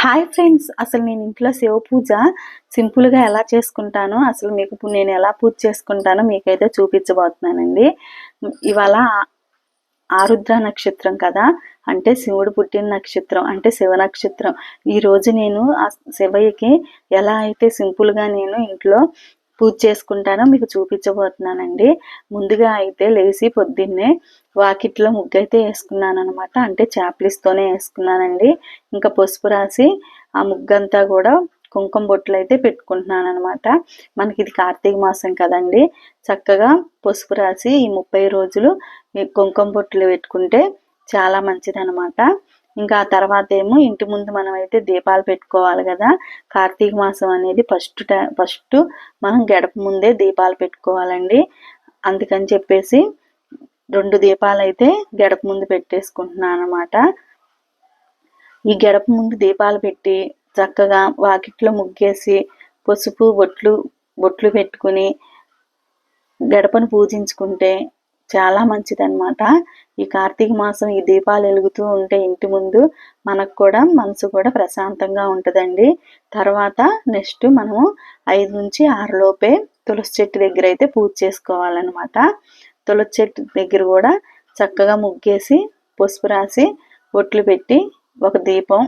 Hi friends అసలు నేను ఇంట్లో శివ పూజ సింపుల్గా ఎలా చేసుకుంటానో అసలు మీకు నేను ఎలా పూజ చేసుకుంటానో మీకైతే చూపించబోతున్నానండి. ఇవాళ ఆరుద్ర నక్షత్రం కదా అంటే శివుడు పుట్టిన నక్షత్రం అంటే శివ నక్షత్రం. ఈరోజు నేను ఆ శివయ్యకి ఎలా అయితే సింపుల్గా నేను ఇంట్లో పూజ చేసుకుంటానో మీకు చూపించబోతున్నానండి. ముందుగా అయితే లేచి పొద్దున్నే వాకిట్లో ముగ్గు అయితే వేసుకున్నాను అనమాట అంటే చాప్లిస్తోనే వేసుకున్నానండి. ఇంకా పసుపు రాసి ఆ ముగ్గంతా కూడా కుంకుమ బొట్లు అయితే పెట్టుకుంటున్నాను అనమాట మనకి ఇది కార్తీక మాసం కదండి. చక్కగా పసుపు రాసి ఈ ముప్పై రోజులు కుంకుమ బొట్లు పెట్టుకుంటే చాలా మంచిది అనమాట ఇంకా ఆ తర్వాత ఏమో ఇంటి ముందు మనం అయితే దీపాలు పెట్టుకోవాలి కదా. కార్తీక మాసం అనేది ఫస్ట్ ఫస్ట్ మనం గడప ముందే దీపాలు పెట్టుకోవాలండి. అందుకని చెప్పేసి రెండు దీపాలు అయితే గడప ముందు పెట్టేసుకుంటున్నాను అనమాట ఈ గడప ముందు దీపాలు పెట్టి చక్కగా వాకిట్లో ముగ్గేసి పసుపు బొట్లు బొట్లు పెట్టుకుని గడపను పూజించుకుంటే చాలా మంచిదన్నమాట. ఈ కార్తీక మాసం ఈ దీపాలు వెలుగుతూ ఉంటే ఇంటి ముందు మనకు కూడా మనసు కూడా ప్రశాంతంగా ఉంటుందండి. తర్వాత నెక్స్ట్ మనము ఐదు నుంచి ఆరులోపే తులసి చెట్టు దగ్గర అయితే పూజ చేసుకోవాలన్నమాట. తులసి చెట్టు దగ్గర కూడా చక్కగా ముగ్గేసి పసుపు రాసి ఒట్లు పెట్టి ఒక దీపం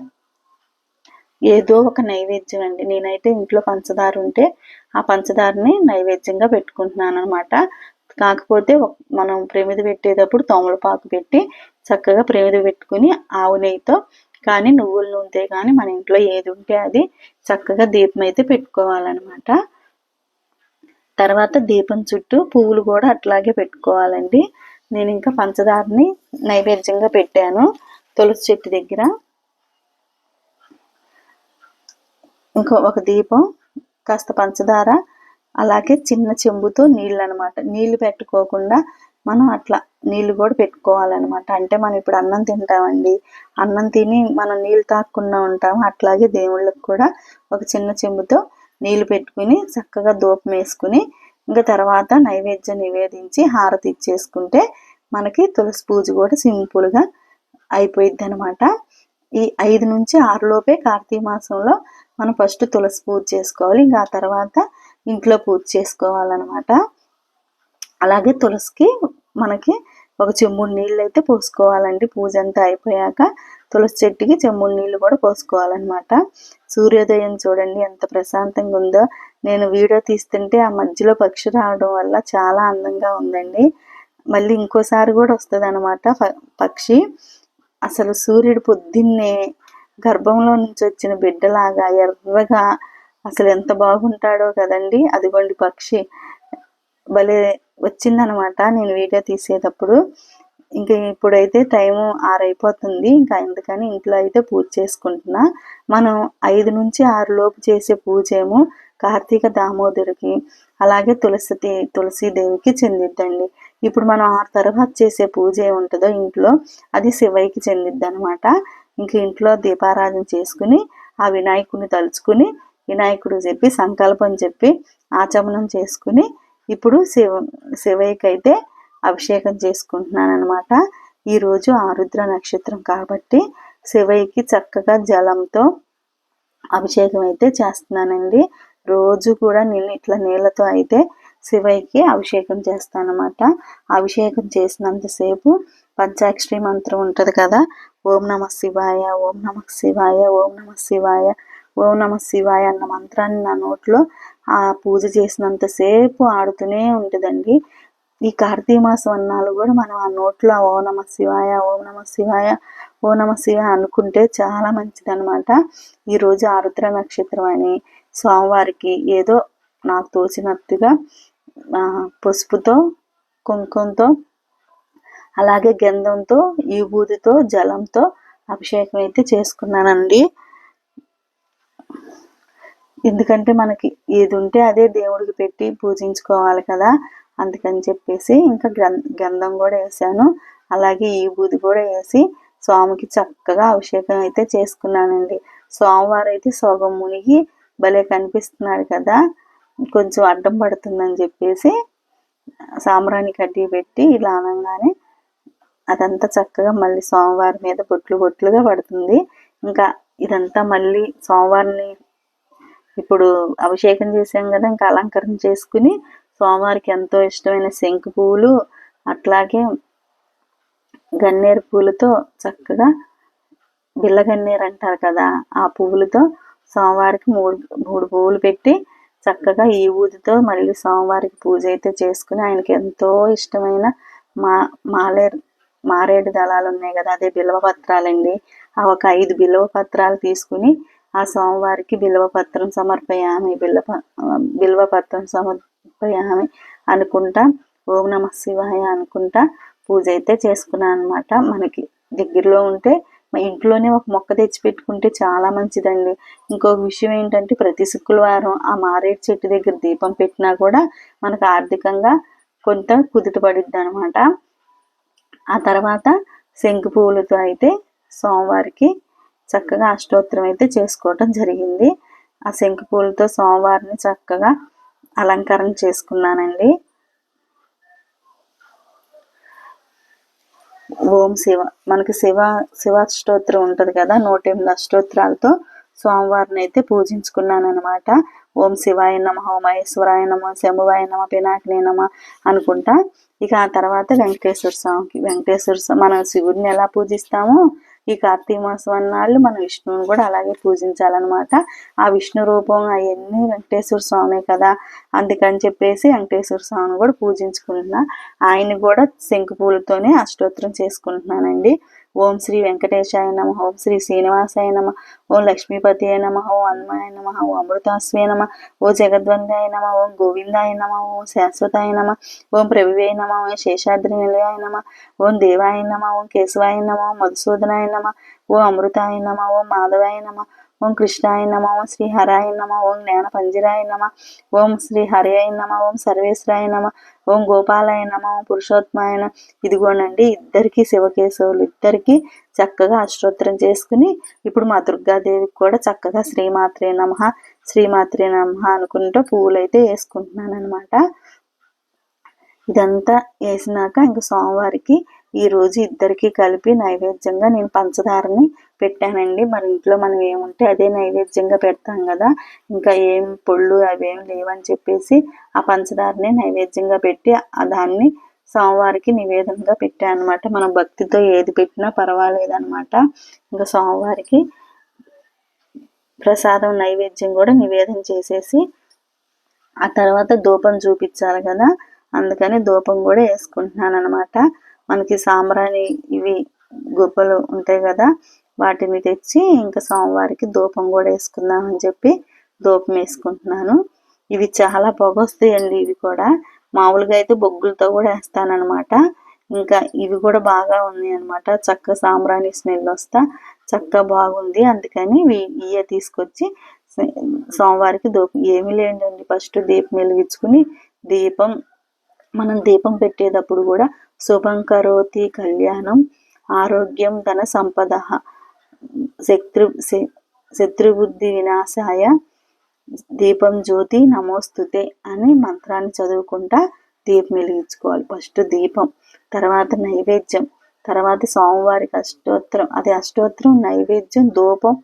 ఏదో ఒక నైవేద్యం అండి. నేనైతే ఇంట్లో పంచదార ఉంటే ఆ పంచదారని నైవేద్యంగా పెట్టుకుంటున్నాను అనమాట కాకపోతే మనం ప్రమిది పెట్టేటప్పుడు తోమలపాకు పెట్టి చక్కగా ప్రమిది పెట్టుకుని ఆవు నెయ్యితో కానీ నువ్వుల నూనె కానీ మన ఇంట్లో ఏది ఉంటే అది చక్కగా దీపం అయితే పెట్టుకోవాలన్నమాట. తర్వాత దీపం చుట్టూ పువ్వులు కూడా అట్లాగే పెట్టుకోవాలండి. నేను ఇంకా పంచదారని నైవేద్యంగా పెట్టాను. తులసి చెట్టు దగ్గర. ఇంకో ఒక దీపం కాస్త పంచదార అలాగే చిన్న చెంబుతో నీళ్ళు అనమాట నీళ్ళు పెట్టుకోకుండా మనం అట్లా నీళ్ళు కూడా పెట్టుకోవాలన్నమాట అంటే మనం ఇప్పుడు అన్నం తింటామండి. అన్నం తిని మనం నీళ్ళు తాక్కుండా ఉంటాము. అట్లాగే దేవుళ్ళకి కూడా ఒక చిన్న చెంబుతో నీళ్ళు పెట్టుకుని చక్కగా ధూపం వేసుకుని ఇంకా తర్వాత నైవేద్యం నివేదించి హారతి ఇచ్చేసుకుంటే మనకి తులసి పూజ కూడా సింపుల్గా అయిపోయిద్ది అనమాట ఈ ఐదు నుంచి ఆరులోపే కార్తీక మాసంలో మనం ఫస్ట్ తులసి పూజ చేసుకోవాలి. ఇంకా ఆ తర్వాత ఇంట్లో పూజ చేసుకోవాలన్నమాట. అలాగే తులసికి మనకి ఒక చెమ్ముడు నీళ్ళు అయితే పోసుకోవాలండి. పూజ అంతా అయిపోయాక తులసి చెట్టుకి చెమ్ముడు నీళ్ళు కూడా పోసుకోవాలన్నమాట. సూర్యోదయం చూడండి ఎంత ప్రశాంతంగా ఉందో. నేను వీడియో తీస్తుంటే ఆ మధ్యలో పక్షి రావడం వల్ల చాలా అందంగా ఉందండి. మళ్ళీ ఇంకోసారి కూడా వస్తుంది అనమాట పక్షి అసలు సూర్యుడు పొద్దున్నే గర్భంలో నుంచి వచ్చిన బిడ్డలాగా ఎర్రగా అసలు ఎంత బాగుంటాడో కదండి. అదిగోండి పక్షి. భలే వచ్చిందనమాట నేను వీడియో తీసేటప్పుడు. ఇంకా ఇప్పుడైతే టైము ఆరైపోతుంది. ఇంకా అందుకని ఇంట్లో అయితే పూజ చేసుకుంటున్నా. మనం ఐదు నుంచి ఆరు లోపు చేసే పూజ ఏమో కార్తీక దామోదరికి అలాగే తులసి దే- తులసీదేవికి చెందిద్దండి. ఇప్పుడు మనం ఆరు తర్వాత చేసే పూజ ఏముంటుందో ఇంట్లో అది శివయ్యకి చెందిద్ది అనమాట ఇంక ఇంట్లో దీపారాధన చేసుకుని ఆ వినాయకుడిని తలుచుకుని వినాయకుడు చెప్పి సంకల్పం చెప్పి ఆచమనం చేసుకుని ఇప్పుడు శివ శివయ్యకైతే అభిషేకం చేసుకుంటున్నాను అనమాట ఈరోజు ఆరుద్ర నక్షత్రం కాబట్టి శివయ్యకి చక్కగా జలంతో అభిషేకం అయితే చేస్తున్నానండి. రోజు కూడా నేను ఇట్లా నీళ్ళతో అయితే శివయ్యకి అభిషేకం చేస్తానమాట అభిషేకం చేసినంతసేపు పంచాక్షరి మంత్రం ఉంటుంది కదా ఓం నమ శివాయ ఓం నమ శివాయ ఓం నమ శివాయ ఓం నమ శివాయ అన్న మంత్రాన్ని నా నోట్లో ఆ పూజ చేసినంతసేపు ఆడుతూనే ఉంటుందండి. ఈ కార్తీక మాసం అన్నాలు కూడా మనం ఆ నోట్లో ఓ నమ శివాయ ఓం నమ శివాయ ఓ నమ శివాయ అనుకుంటే చాలా మంచిదనమాట ఈరోజు ఆరుద్ర నక్షత్రం అని స్వామివారికి ఏదో నాకు తోచినట్టుగా పసుపుతో కుంకుమతో అలాగే గంధంతో ఈ బూదితో జలంతో అభిషేకం అయితే చేసుకున్నానండి. ఎందుకంటే మనకి ఏది ఉంటే అదే దేవుడికి పెట్టి పూజించుకోవాలి కదా అందుకని చెప్పేసి ఇంకా గంధం కూడా వేసాను అలాగే ఈ బూది కూడా వేసి స్వామికి చక్కగా అభిషేకం అయితే చేసుకున్నానండి. స్వామివారు అయితే సోగం మునిగి భలే కనిపిస్తున్నాడు కదా కొంచెం అడ్డం పడుతుందని చెప్పేసి సాంబ్రాణి కడ్డీ పెట్టి ఇలా అనగానే అదంతా చక్కగా మళ్ళీ స్వామివారి మీద బొట్లు బొట్లుగా పడుతుంది. ఇంకా ఇదంతా మళ్ళీ సోమవారిని ఇప్పుడు అభిషేకం చేసాం కదా ఇంకా అలంకరణ చేసుకుని సోమవారికి ఎంతో ఇష్టమైన శంకు పువ్వులు అట్లాగే గన్నేరు పూలతో చక్కగా బిల్లగన్నేరు అంటారు కదా ఆ పువ్వులతో సోమవారికి మూడు మూడు పువ్వులు పెట్టి చక్కగా ఈ ఊదితో మళ్ళీ సోమవారికి పూజ అయితే చేసుకుని ఆయనకి ఎంతో ఇష్టమైన మా మాలే మారేడు దళాలు ఉన్నాయి కదా అదే బిల్వ పత్రాలండి. ఆ ఒక ఐదు బిల్వ పత్రాలు తీసుకుని ఆ సోమవారికి బిల్వపత్రం సమర్పయామి బిల్వ బిల్వపత్రం సమర్పయామి అనుకుంటా. ఓం నమ శివాయ అనుకుంటా. పూజ అయితే చేసుకున్నాను అనమాట మనకి దగ్గరలో ఉంటే మా ఇంట్లోనే ఒక మొక్క తెచ్చి పెట్టుకుంటే చాలా మంచిదండి. ఇంకొక విషయం ఏంటంటే ప్రతి శుక్రవారం ఆ మారేడు చెట్టు దగ్గర దీపం పెట్టినా కూడా మనకు ఆర్థికంగా కొంత కుదుట అనమాట ఆ తర్వాత శంకు పువ్వులతో అయితే సోమవారికి చక్కగా అష్టోత్తరం అయితే చేసుకోవటం జరిగింది. ఆ శంకు పూలతో సోమవారిని చక్కగా అలంకరణ చేసుకున్నానండి. ఓం శివ మనకి శివ శివ అష్టోత్తరం ఉంటుంది కదా నూట ఎనిమిది అష్టోత్తరాలతో సోమవారిని అయితే పూజించుకున్నాను అనమాట ఓం శివాయ నమ మహేశ్వరాయ నమ శంభువాయ నమ పినాకిని నమ అనుకుంటా. ఇక ఆ తర్వాత వెంకటేశ్వర స్వామికి వెంకటేశ్వర స్వామి మనం శివుడిని ఎలా పూజిస్తామో ఈ కార్తీక మాసం నాళ్ళు మనం విష్ణువుని కూడా అలాగే పూజించాలన్నమాట. ఆ విష్ణు రూపం అవన్నీ వెంకటేశ్వర స్వామి కదా. అందుకని చెప్పేసి వెంకటేశ్వర స్వామిని కూడా పూజించుకుంటున్నా. ఆయన కూడా శంకు పూలతోనే అష్టోత్తరం చేసుకుంటున్నానండి. ఓం శ్రీ వెంకటేశాయ నమ ఓం శ్రీ శ్రీనివాసాయ నమ ఓం లక్ష్మీపతి అయ నమ ఓం హనుమాయ నమ ఓం అమృతాశ్వే నమ ఓ జగద్వందాయ నమ ఓం గోవిందాయ నమ ఓం శాశ్వతాయ నమ ఓం ప్రభువే నమ ఓం శేషాద్రి నిలయాయ నమ ఓం దేవాయ నమ ఓం కేశవాయ నమ ఓం మధుసూదనాయ నమ ఓ అమృతాయ నమ ఓం మాధవాయ నమ ఓం కృష్ణాయ నమ ఓం శ్రీ హరాయ నమ ఓం జ్ఞాన పంజరాయ నమ ఓం శ్రీ హరియాయ నమ ఓం సర్వేశ్వరాయ నమ ఓం గోపాలాయ నమ ఓం పురుషోత్మాయన ఇదిగోనండి ఇద్దరికి శివకేశవులు ఇద్దరికి చక్కగా అష్టోత్తరం చేసుకుని ఇప్పుడు మా దుర్గాదేవికి కూడా చక్కగా శ్రీమాత్రే నమ శ్రీమాత్రే నమ అనుకుంటూ పువ్వులు అయితే వేసుకుంటున్నాను అనమాట ఇదంతా వేసినాక ఇంక సోమవారికి ఈరోజు ఇద్దరికి కలిపి నైవేద్యంగా నేను పంచదారని పెట్టానండి. మన ఇంట్లో మనం ఏముంటే అదే నైవేద్యంగా పెడతాం కదా. ఇంకా ఏం పొళ్ళు అవేం లేవని చెప్పేసి ఆ పంచదారని నైవేద్యంగా పెట్టి దాన్ని సోమవారికి నివేదనగా పెట్టాను అనమాట మనం భక్తితో ఏది పెట్టినా పర్వాలేదు అనమాట ఇంకా సోమవారికి ప్రసాదం నైవేద్యం కూడా నివేదన చేసేసి ఆ తర్వాత ధూపం చూపించాలి కదా. అందుకని ధూపం కూడా వేసుకుంటున్నాను అనమాట మనకి సాంబ్రాణి ఇవి గుబ్బలు ఉంటాయి కదా వాటిని తెచ్చి ఇంకా సోమవారికి ధూపం కూడా వేసుకుందామని చెప్పి ధూపం వేసుకుంటున్నాను. ఇవి చాలా పొగొస్తాయండి ఇవి కూడా. మామూలుగా అయితే బొగ్గులతో కూడా వేస్తానమాట ఇంకా ఇవి కూడా బాగా ఉన్నాయి అనమాట చక్క సాంబ్రాణి స్మెల్ వస్తా చక్క బాగుంది. అందుకని ఇవి తీసుకొచ్చి సోమవారికి దూపం ఏమీ లేదండి. ఫస్ట్ దీపం వెలిగించుకుని దీపం మనం దీపం పెట్టేటప్పుడు కూడా శుభం కరోతి కళ్యాణం ఆరోగ్యం ధన సంపద శత్రు శత్రుబుద్ధి వినాశాయ దీపం జ్యోతి నమోస్తుతే అని మంత్రాన్ని చదువుకుంటా దీపం వెలిగించుకోవాలి. ఫస్ట్ దీపం తర్వాత నైవేద్యం తర్వాత సోమవారికి అష్టోత్తరం. అది అష్టోత్తరం నైవేద్యం ధూపం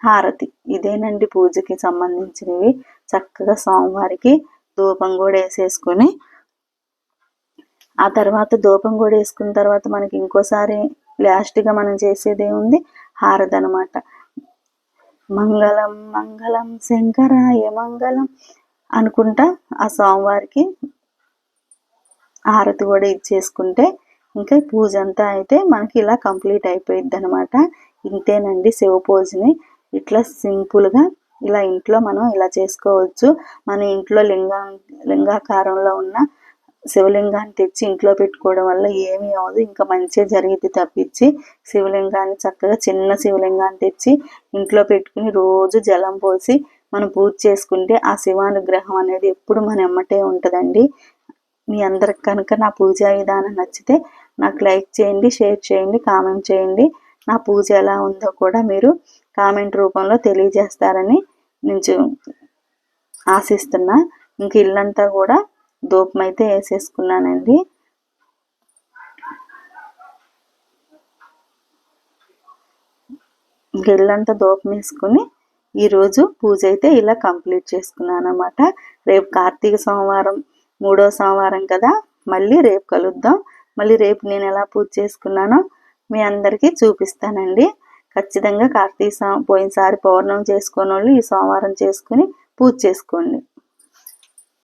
హారతి. ఇదేనండి పూజకి సంబంధించినవి. చక్కగా సోమవారికి ధూపం కూడా వేసేసుకొని ఆ తర్వాత ధూపం కూడా వేసుకున్న తర్వాత మనకి ఇంకోసారి లాస్ట్గా మనం చేసేది ఏముంది? హారతి అనమాట మంగళం మంగళం శంకరాయ మంగళం అనుకుంటా ఆ సోమవారికి హారతి కూడా ఇచ్చేసుకుంటే ఇంకా పూజ అంతా అయితే మనకి ఇలా కంప్లీట్ అయిపోయింది అనమాట ఇంతేనండి శివ పూజని. ఇట్లా సింపుల్గా ఇలా ఇంట్లో మనం ఇలా చేసుకోవచ్చు. మన ఇంట్లో లింగా లింగాకారంలో ఉన్న శివలింగాన్ని తెచ్చి ఇంట్లో పెట్టుకోవడం వల్ల ఏమీ అవ్వదు. ఇంకా మంచిగా జరిగింది తప్పించి శివలింగాన్ని చక్కగా చిన్న శివలింగాన్ని తెచ్చి ఇంట్లో పెట్టుకుని రోజు జలం పోసి మనం పూజ చేసుకుంటే ఆ శివానుగ్రహం అనేది ఎప్పుడు మన ఎమ్మటే ఉంటుందండి. మీ అందరికి కనుక నా పూజా విధానం నచ్చితే నాకు లైక్ చేయండి షేర్ చేయండి కామెంట్ చేయండి. నా పూజ ఎలా ఉందో కూడా మీరు కామెంట్ రూపంలో తెలియజేస్తారని నేను ఆశిస్తున్నా. ఇంక ఇల్లంతా కూడా దూపం అయితే వేసేసుకున్నానండి. గిళ్ళంతా దూపం వేసుకుని ఈరోజు పూజ అయితే ఇలా కంప్లీట్ చేసుకున్నాను అనమాట రేపు కార్తీక సోమవారం మూడో సోమవారం కదా మళ్ళీ రేపు కలుద్దాం. మళ్ళీ రేపు నేను ఎలా పూజ చేసుకున్నానో మీ అందరికీ చూపిస్తానండి. ఖచ్చితంగా కార్తీక సోమ పోయినసారి పౌర్ణమి చేసుకోని వాళ్ళు ఈ సోమవారం చేసుకుని పూజ చేసుకోండి.